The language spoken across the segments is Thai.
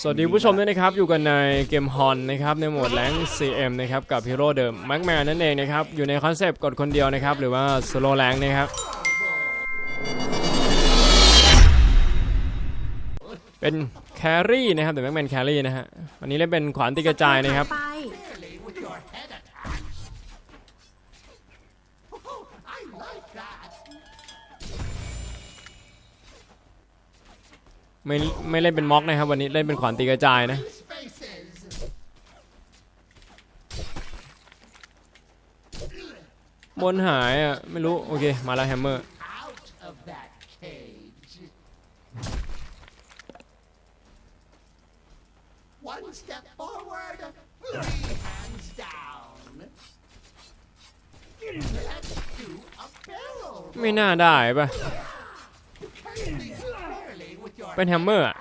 สวัสดีผู้ชมด้วยนะครับ อยู่กันในเกมฮอนนะครับในโหมดแรง CM นะครับกับฮีโร่เดิมแม็กแมนนั่นเองนะครับ อยู่ในคอนเซปต์กดคนเดียวนะครับ หรือว่าโซโลแรงนะครับ เป็นแครี่นะครับแต่แม็กแมนแครี่นะฮะวันนี้เล่นเป็นขวานตีกระจายนะครับ ไม่ไม่เล่นเป็นม็อกนะครับวันนี้เล่นเป็นขวานตีกระจายนะบนหายอะไม่รู้โอเคมาแล้วแฮมเมอร์ไม่น่าได้ปะ เป็นแฮมเมอร์อะ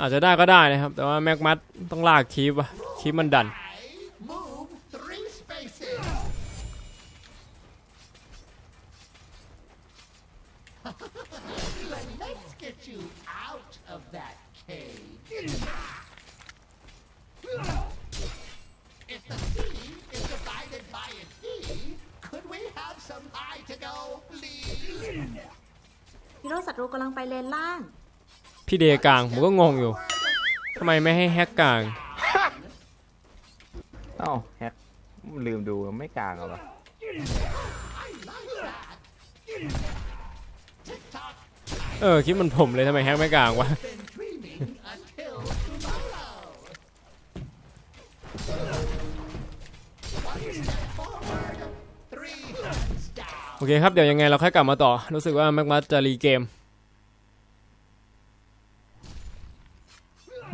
อาจจะได้ก็ได้นะครับ แต่ว่าแม็กมัดต้องลากคีบอะคีบมันดัน ฮีโร่ศัตรูกำลังไปเลนล่าง พี่เดกลางผมก็งงอยู่ทำไมไม่ให้แฮกกลาง เอ้าแฮกลืมดูไม่กลางเหรอ I like that. Tick tock, เออคิดมันผมเลยทำไมแฮกไม่กลางวะ เคครับ เดี๋ยวยังไงเราค่อยกลับมาต่อ รู้สึกว่าแม็กมัดจะรีเกม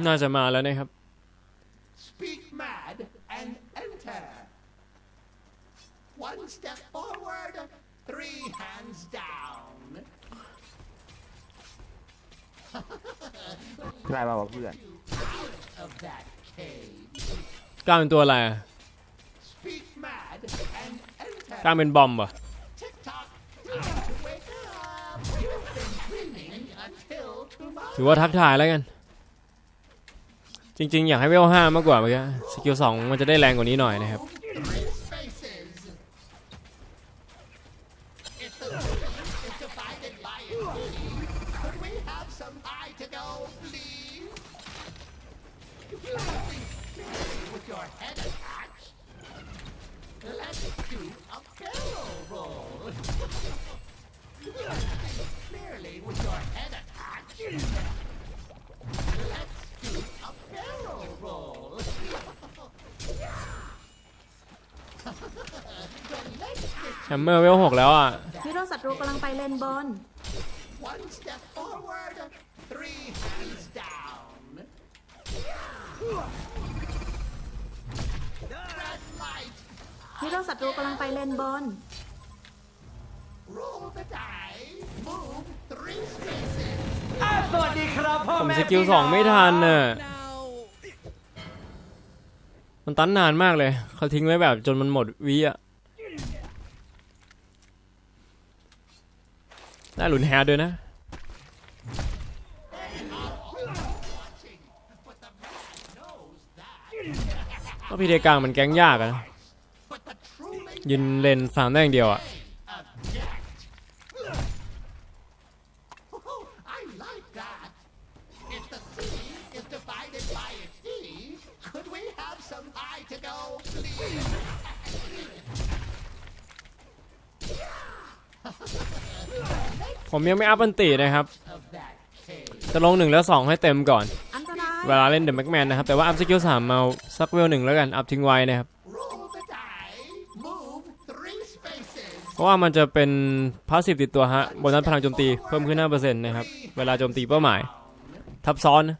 น่าจะมาแล้วนะครับ Speak mad and enter. One step forward, three hands down. ได้ป่าวะเพื่อน Of that cage. กล้ามเป็นตัวอะไรอะ Speak mad and enter. กล้ามเป็นบอมปะ Tick ถือว่าทักทายแล้วกัน จริง ๆ อยากให้เวลห้ามากกว่าเมื่อกี้สกิลสองมันจะได้แรงกว่านี้หน่อยนะครับ แฮมเมอร์เวลหกแล้วอะฮีโร่ศัตรูกำลังไปเลนบน One step forward, three hands down. Red light, ฮีโร่ศัตรูกำลังไปเลนบน roll the die, move three spaces. ผมสกิลสองไม่ทันน่ะมันตันนานมากเลย เขาทิ้งไว้แบบจนมันหมดวิอะ ได้หลุนแฮด้วยนะก็พีเดกลางมันแก๊งยากอะนะยืนเลนสามได้อย่างเดียวอะ ผมยังไม่อัพอันตีนะครับ Of that cage. จะลงหนึ่งแล้วสองให้เต็มก่อนอันตรายเวลาเล่นเดอะแม็กแมนนะครับ แต่ว่าอัพสกิลสามมาสักเวลหนึ่งแล้วกัน อัพทิ้งไว้นะครับ Roll the die, move three spaces. เพราะว่ามันจะเป็นพาสซีฟติดตัวฮะโบนัสพลังโจมตีเพิ่มขึ้น5%นะครับ เวลาโจมตีเป้าหมาย ทับซ้อนนะ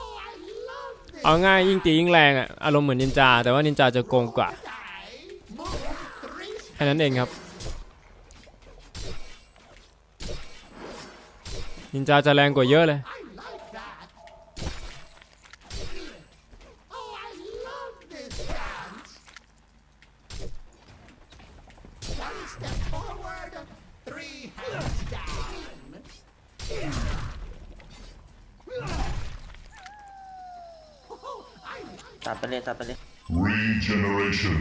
Oh, I love this เอาง่ายยิ่งตียิ่งแรงอะอารมณ์เหมือนนินจา แต่ว่านินจาจะโกงกว่าแค่นั้นเองครับ นินจาจะแรงกว่าเยอะเลย ตัดไปเลยตัดไปเลย Regeneration.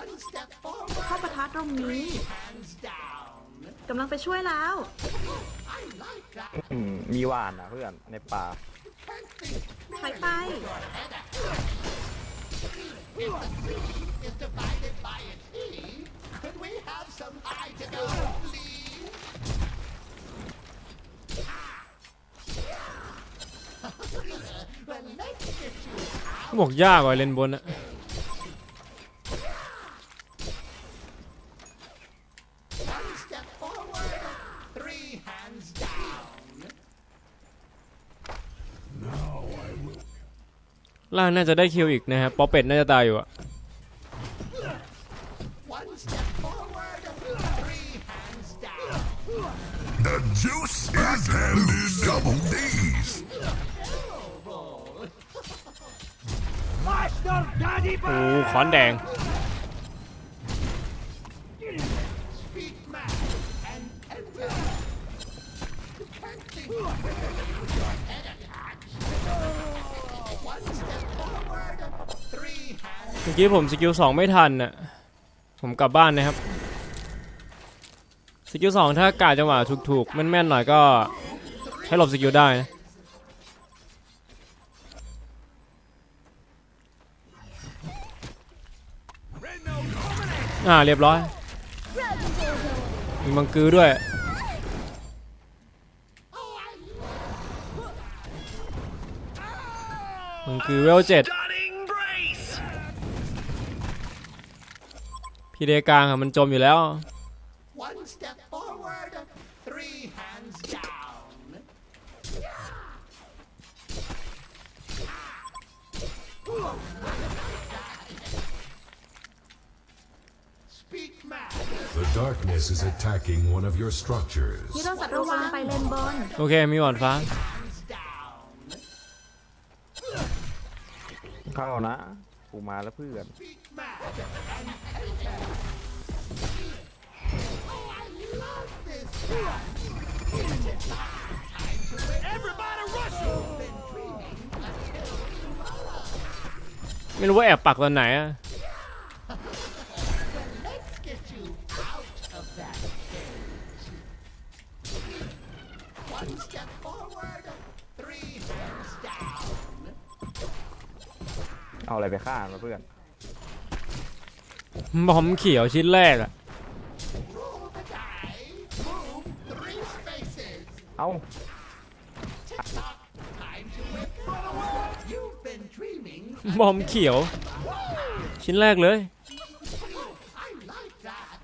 One step forward, เข้าปะทะตรงนี้ hands down. กำลังไปช่วยแล้ว I like that. อืมมีหวานนะเพื่อนในป่า Can't think ถอยไป is divided by a T. Could we have some pie to go, please? well, let's get you บอกยากว่าเลนบนอะล่างน่าจะได้คิวอีกนะครับป๊อปเป็ดน่าจะตายอยู่อะ โอ้ขอนแดงเมื่อกี้ผมสกิลสองไม่ทันน่ะ ผมกลับบ้านนะครับ สกิลสองถ้ากาจังหวะถูกๆแม่นๆหน่อยก็ให้หลบสกิลได้นะ อ่าเรียบร้อย มีมังกือด้วย มังกือเวลเจ็ดพี่เดกลางอะมันจมอยู่แล้ว attacking one of your structures. ฮีโร่ศัตรูกำลังไปเลนบนโอเค มีหวานฟ้า Hands down. เข้านะ กูมาแล้วเพื่อน Speak mad and enter. Oh, I love this one. Everybody rush! Been dreaming until tomorrow. ไม่รู้ว่าแอบปักตอนไหนอะ อาอะไรไปฆ่ามาเพื่อน บอมเขียวชิ้นแรกอะ Roll the die. Move three spaces. เอ้า Tick tock. Time to wake up. You've been dreaming. บอมเขียว ชิ้นแรกเลย I like that.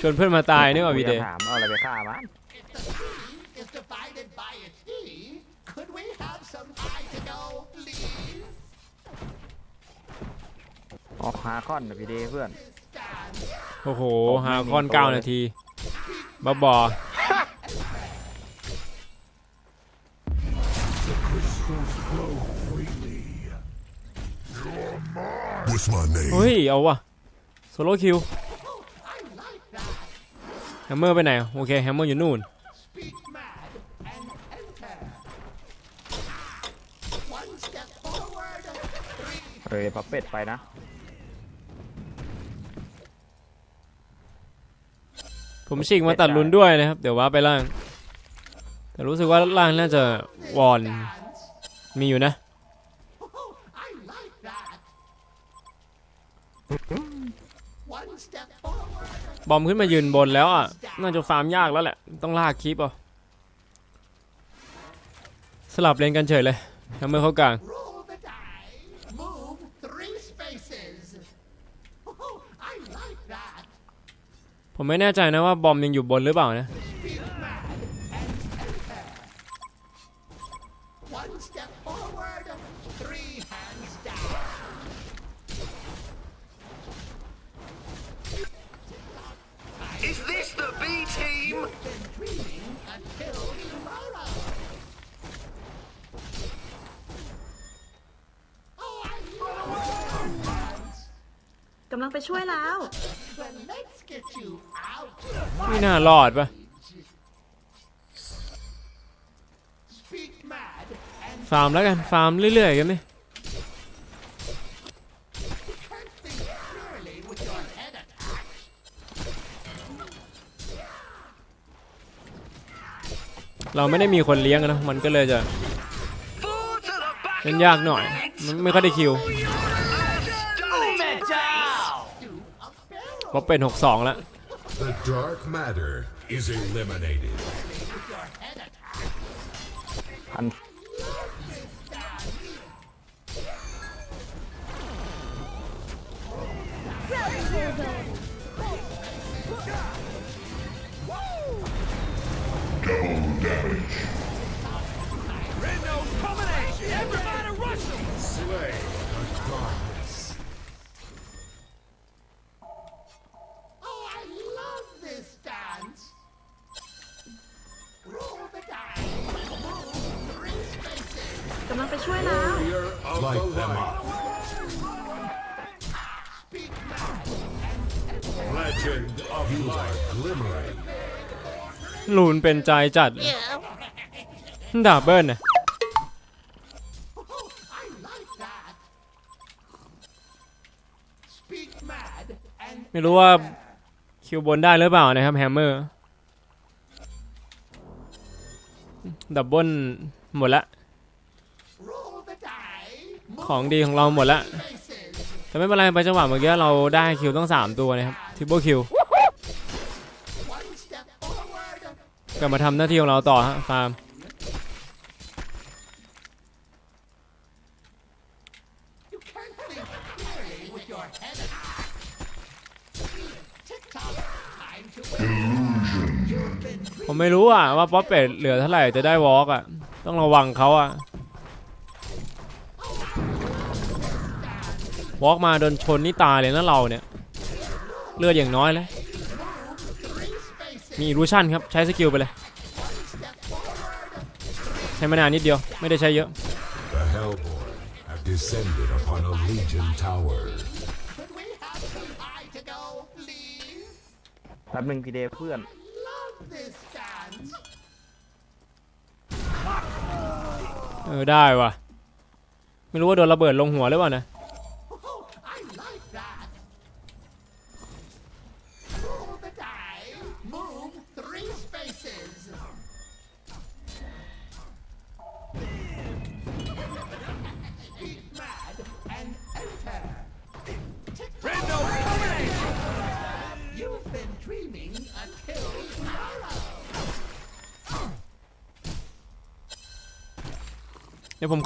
ชวนเพื่อนมาตายนี่หว่ากูวีจะเดย์ ถามเอาอะไรไปฆ่ามัน ออกฮาคอนนะพี่เดย์เพื่อน Stand โอ้โหผมหาไม่มีคอนตัวเก้าเลยนาทีบ้าบอ What's my name? เฮ้ย เอาวะโซโลคิวแฮมเมอร์ไปไหนอะโอเค แฮมเมอร์อยู่นู่น Speak mad and enter. One step forward, three เอ้ยพับเป็ดไปนะ ผมฉีกมาตัดลุนด้วยนะครับ เดี๋ยวว่าไปล่าง แต่รู้สึกว่าล่างน่าจะวอน มีอยู่นะ บอมขึ้นมายืนบนแล้วอะ น่าจะฟาร์มยากแล้วแหละ ต้องลากคลิปอะ สลับเลนกันเฉยเลยแฮมเมอร์เข้ากลาง roll the die, move three spaces. Oh, I like that. ผมไม่แน่ใจนะว่าบอมยังอยู่บนหรือเปล่านะ Speak mad and enter. One step forward, three hands down. Is this the B team? Been dreaming until tomorrow. Oh, I love กำลังไปช่วยแล้ว ไม่น่ารอดปะฟาร์มแล้วกันฟาร์มเรื่อยๆกันนี่เราไม่ได้มีคนเลี้ยงนะมันก็เลยจะเล่นยากหน่อย มันไม่ค่อยได้คิว เพราะเป็น 62 แล้ว The dark matter is eliminated. พัน กำลังไปช่วยแล้ว Warrior of Light the them light. Speak now. Legend of light glimmering. ลูนเป็นใจจัดดาบเบิลนะ I like that. Speak mad and ไม่รู้ว่าคิวบนได้หรือเปล่านะครับแฮมเมอร์ดับเบิลหมดละ roll the die. ของดีของเราหมดละแต่ไม่เป็นไรไปจังหวะเมื่อกี้เราได้คิวต้อง 3 ตัวนะครับทิปเปิลคิวกลับมาทำหน้าที่ของเราต่อฮะฟาร์มผมไม่รู้อะว่าป๊อปเป็ดเหลือเท่าไหร่จะได้วอล์กอะ ต้องระวังเขาอะ วอล์กมาโดนชนนี่ตายเลยนะเราเนี่ย เลือดอย่างน้อยเลยมีรูชั่นครับ ใช้สกิลไปเลย ใช้มานานนิดเดียว ไม่ได้ใช้เยอะ The Hellborn have descended upon a Legion tower. Could we have some eye to go, please? แป๊บหนึ่งพี่เดเพื่อน Love this dance. เออได้ว่ะ ไม่รู้ว่าโดนระเบิดลงหัวหรือเปล่านะ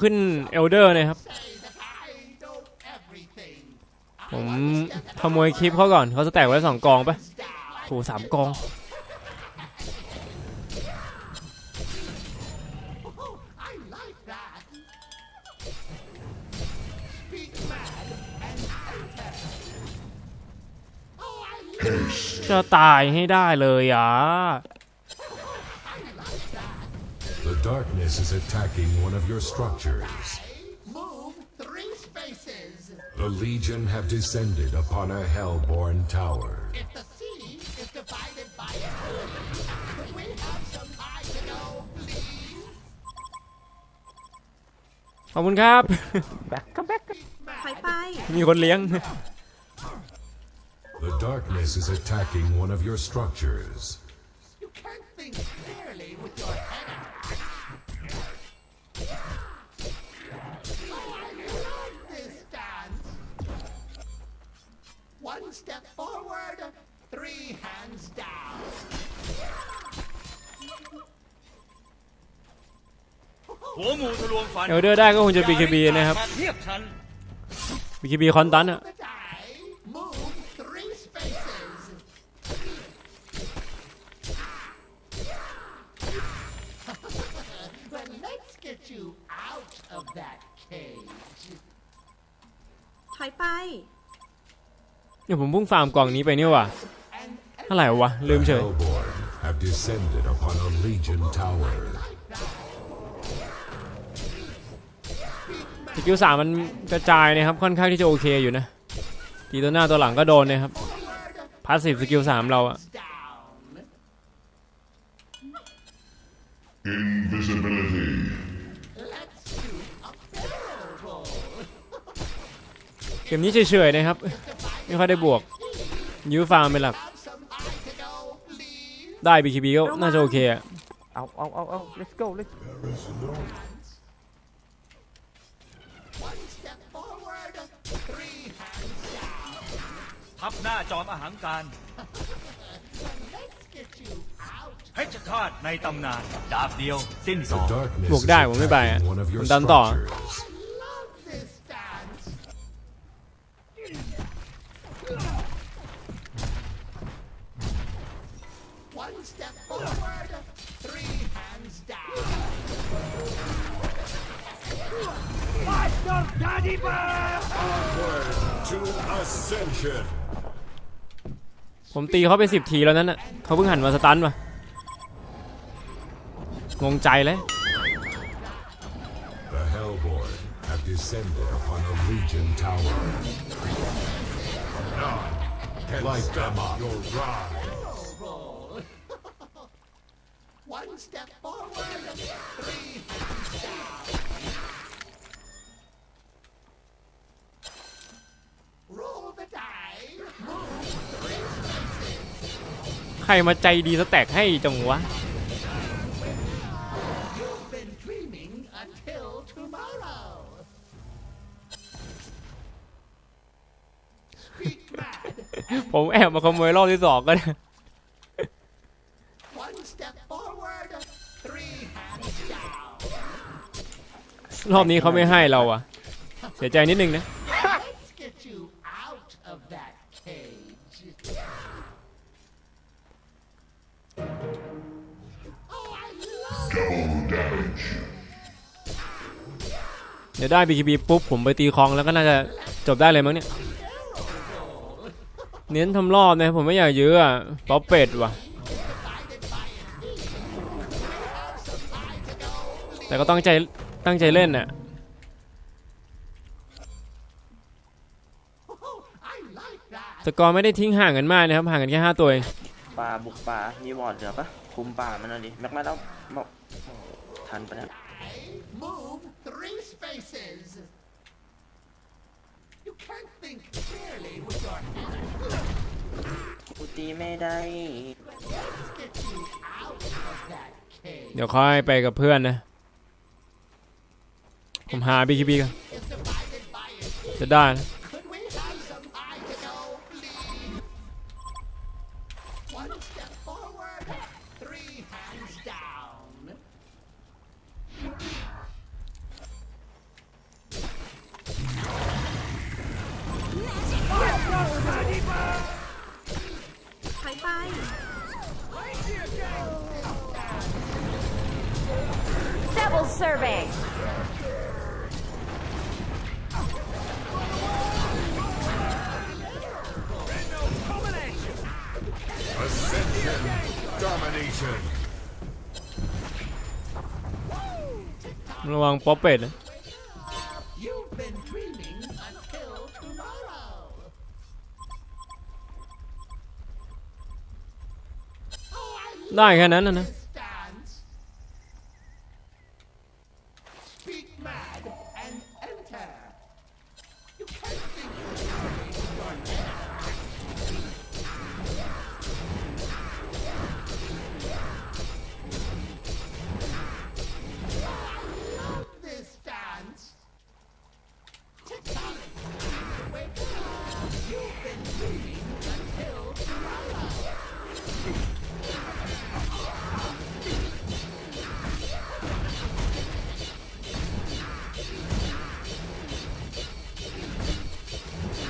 ขึ้นเอลเดอร์นะครับ ผมขโมยคลิปเขาก่อนเขาจะแตกไว้สองกองปะโหสามกองจะตายให้ได้เลยอะ darkness is attacking one of your structures. move three spaces. The Legion have descended upon a Hellborn tower. If the sea is divided by a could we have some eye to go, please? ขอบคุณครับ แบ็คก็แบ็ค ถอยไป มีคนเลี้ยง The darkness is attacking one of your structures. You can't think clearly with your หัวหมูทะลวงฟันเอลเดอร์ได้ก็คงจะ BKB นะครับมาเทียบทัน BKB คอนตันอะ The die, move three spaces. but let's get you out of that cage. ถอยไป เนี่ยผมเพิ่งฟาร์มกล่องนี้ไปนี่ว่ะเท่าไหร่วะลื The มเฉย Hellborn have descended upon a Legion tower. สกิลสามมันกระจายนะครับค่อนข้างที่จะโอเคอยู่นะตีตัวหน้าตัวหลังก็โดนนะครับพาสซีฟสกิลสามเราอะเกมนี้เฉยๆนะครับ ไม่ค่อยได้บวกยื้อฟาร์มเป็นหลัก ได้บีคีบีก็น่าจะโอเคอะเอาเอาเอาเอา let's go let's ทับหน้าจอมอาหารการเพชฌฆาตในตำนานดาบเดียวสิ้นส The อง darkness บวก is ได้ผมไม่ไปอะ attacking one of ผ your มดันต่อ structures. This dance. One step forward, three hands down. To ascension. ผมตีเขาไปสิบทีแล้วนั้นน่ะเขาเพิ่งหันมาสตันมางงใจเลย The Hellborn have descended upon a Legion tower. Light them up. Your rise. One step forward, three hands down. รมาใจดีสแต็กให้จังวะ You've been dreaming until tomorrow. Speak mad. ผมแอบมาขโมยรอบที่สองก็ได้ One step forward, three hands down. รอบนี้เขาไม่ให้เราอะเสียใจนิดนึงนะ เดี๋ยวได้ BKB ปุ๊บผมไปตีคลองแล้วก็น่าจะจบได้เลยมั้งเนี่ย เน้นทำรอบนะผมไม่อยากยื้ออะป๊อปเป็ดว่ะ แต่ก็ตั้งใจตั้งใจเล่นน่ะ I like that. สกอร์ไม่ได้ทิ้งห่างกันมากนะครับ ห่างกันแค่ 5 ตัวเองป่าบุกป่ามีวอร์ดเหลือปะคุมป่ามันหน่อยดิแม็กมาแล้วบอกทันปะเนี่ย Move three spaces. You can't think clearly with your hands. กูตีไม่ได้ Let's get you out of that cage. เดี๋ยวค่อยไปกับเพื่อนนะ ผมหา BKB กัน Is divided by it. จะได้นะ Double survey. Ascension. Domination. ระวังป๊อปเป็ดนะ You've been dreaming until tomorrow. Oh, I ได้แค่นั้นนะนะ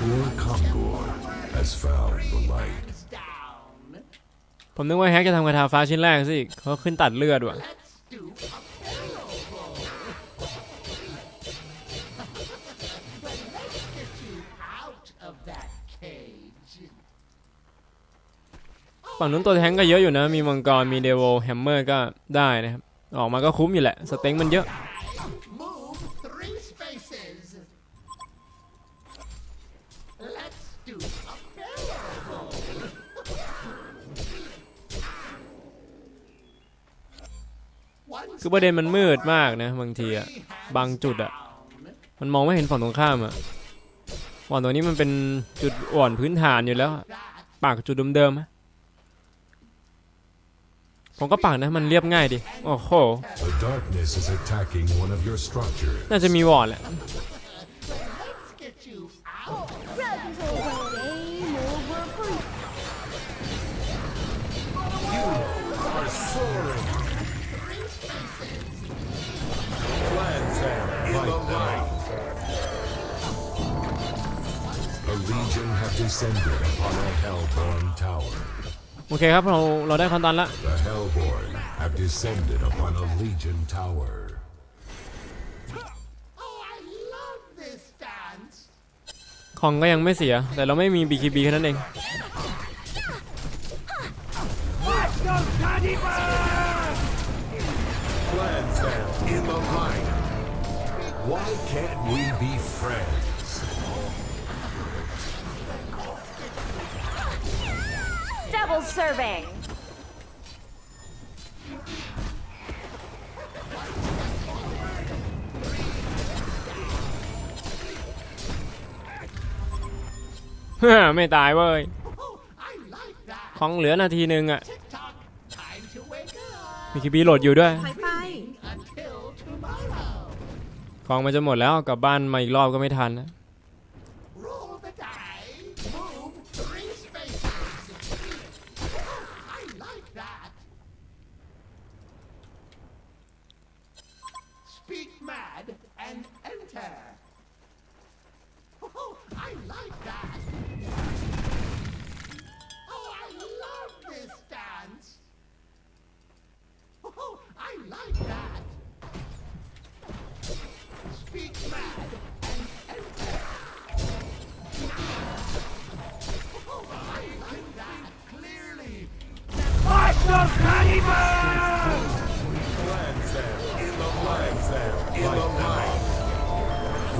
Poor Kongor has found the light. ผมนึกว่าแฮกจะทำกระทาฟ้าชิ้นแรกสิเขาขึ้นตัดเลือดว่ะฝั่งนู้นตัวแทงก็เยอะอยู่นะ มีมังกร มีเดวโวแฮมเมอร์ก็ได้นะครับ ออกมาก็คุ้มอยู่แหละ สเต็งมันเยอะ คือประเด็นมันมืดมากนะบางทีอะบางจุดอะมันมองไม่เห็นฝั่งตรงข้ามอะวอนตัวนี้มันเป็นจุดอ่อนพื้นฐานอยู่แล้วอะปากจุดเดิมๆอะผมก็ปากนะมันเรียบง่ายดีโอ้โห The darkness is attacking one of your structures. น่าจะมีวอร์ดแหละ descended upon a hellborn tower. โอเคครับเราเราได้คอนตันละ The hellborn have descended upon a legion tower. Oh, I love this dance. ของก็ยังไม่เสีย แต่เราไม่มี BKB แค่นั้นเอง In the line. Why can't we be friends? Double serving. ไม่ตายเว้ย Oh, I like that. ของเหลือนาทีหนึ่งอะ Tick tock. Time to wake up. BKB โหลดอยู่ด้วยถอยไป Until tomorrow. ของมันจะหมดแล้วกลับบ้านมาอีกรอบก็ไม่ทันนะ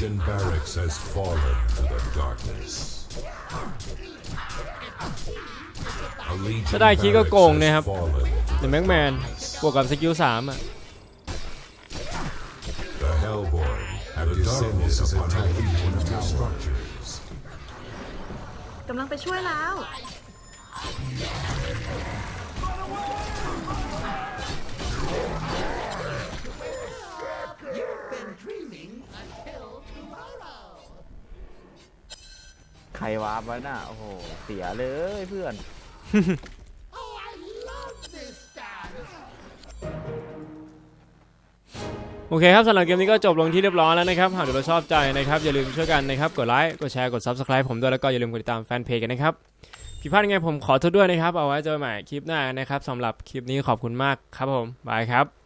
legion barracks has fallen to the darkness. A legion ถ้าได้คีย์ก็โกง barracks นะครับ has fallen to เดอะแม็กแมนบวกกับสกิลสามอะ The Hellborn have descended upon a legion of your structures. กำลังไปช่วยแล้ว รวาร์ปไว้น่ะโอ้โหเสียเลยเพื่อน โอเคครับสำหรับเกมนี้ก็จบลงที่เรียบร้อยแล้วนะครับ หากเราชอบใจนะครับอย่าลืมช่วยกันนะครับกดไลค์กดแชร์กด Subscribe ผมด้วยแล้วก็อย่าลืมกดติดตามแฟนเพจกันนะครับผิดพลาดยังไงผมขอโทษด้วยนะครับ เอาไว้เจอกันใหม่คลิปหน้านะครับสำหรับคลิปนี้ขอบคุณมากครับผมบายครับ